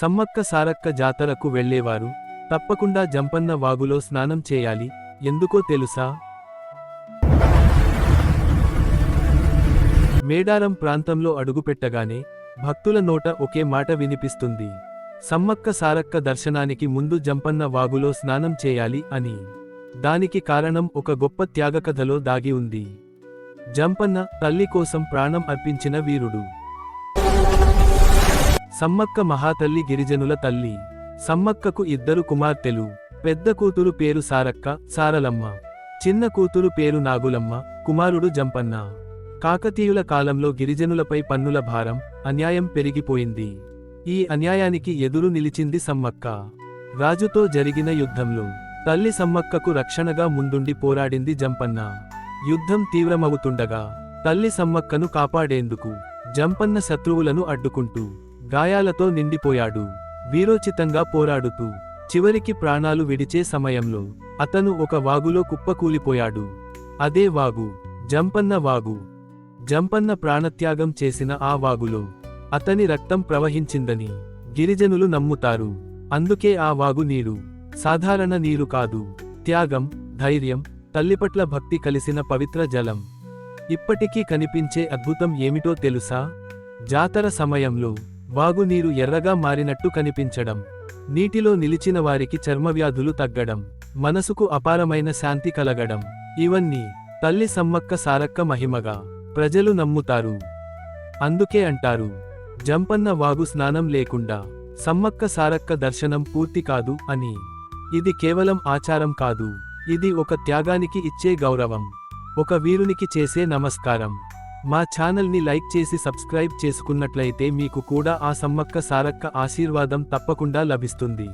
సమ్మక్క సారక్క జాతరకు వెళ్ళేవారు. తప్పకుండా జంపన్న వాగులో స్నానం చేయాలి. ఎందుకో తెలుసా? మేడారం ప్రాంతంలో అడుగుపెట్టగానే భక్తుల నోట ఒకే మాట వినిపిస్తుంది. సమ్మక్క సారక్క దర్శనానికి ముందు జంపన్న వాగులో స్నానం చేయాలి అని. దానికి కారణం ఒక గొప్ప త్యాగకథలో దాగి ఉంది. జంపన్న తల్లి కోసం ప్రాణం అర్పించిన వీరుడు. సమ్మక్క మహాతల్లి గిరిజనుల తల్లి. సమ్మక్కకు ఇద్దరు కుమార్తెలు. పెద్ద కూతురు పేరు సారక్క సారలమ్మ. చిన్న కూతురు పేరు నాగులమ్మ కుమారుడు జంపన్న. కాకతీయుల కాలంలో గిరిజనులపై పన్నుల భారం అన్యాయం పెరిగిపోయింది. ఈ అన్యాయానికి ఎదురు నిలిచింది సమ్మక్క. రాజుతో జరిగిన యుద్ధంలో తల్లి సమ్మక్కకు రక్షణగా ముందుండి పోరాడింది జంపన్న. యుద్ధం తీవ్రమవుతుండగా తల్లి సమ్మక్కను కాపాడేందుకు జంపన్న శత్రువులను అడ్డుకుంటూ గాయాలతో నిండిపోయాడు. వీరోచితంగా పోరాడుతూ చివరికి ప్రాణాలు విడిచే సమయంలో అతను ఒక వాగులో కుప్పకూలిపోయాడు అదే వాగు జంపన్న వాగు. జంపన్న ప్రాణత్యాగం చేసిన ఆ వాగులో అతని రక్తం ప్రవహించిందని గిరిజనులు నమ్ముతారు. అందుకే ఆ వాగు నీరు సాధారణ నీరు కాదు. త్యాగం ధైర్యం తల్లిపట్ల భక్తి కలిసిన పవిత్ర జలం. ఇప్పటికీ కనిపించే అద్భుతం ఏమిటో తెలుసా? జాతర సమయంలో వాగు నీరు ఎర్రగా మారినట్టు కనిపించడం. నీటిలో నిలిచిన వారికి చర్మవ్యాధులు తగ్గడం. మనసుకు అపారమైన శాంతి కలగడం. ఇవన్నీ తల్లి సమ్మక్క సారక్క మహిమగా ప్రజలు నమ్ముతారు. అందుకే అంటారు జంపన్న వాగు స్నానం లేకుండా సమ్మక్క సారక్క దర్శనం పూర్తి కాదు అని. ఇది కేవలం ఆచారం కాదు. ఇది ఒక త్యాగానికి ఇచ్చే గౌరవం. ఒక వీరునికి చేసే నమస్కారం. మా ఛానల్ని లైక్ చేసి సబ్స్క్రైబ్ చేసుకున్నట్లయితే మీకు కూడా ఆ సమ్మక్క సారక్క ఆశీర్వాదం తప్పకుండా లభిస్తుంది.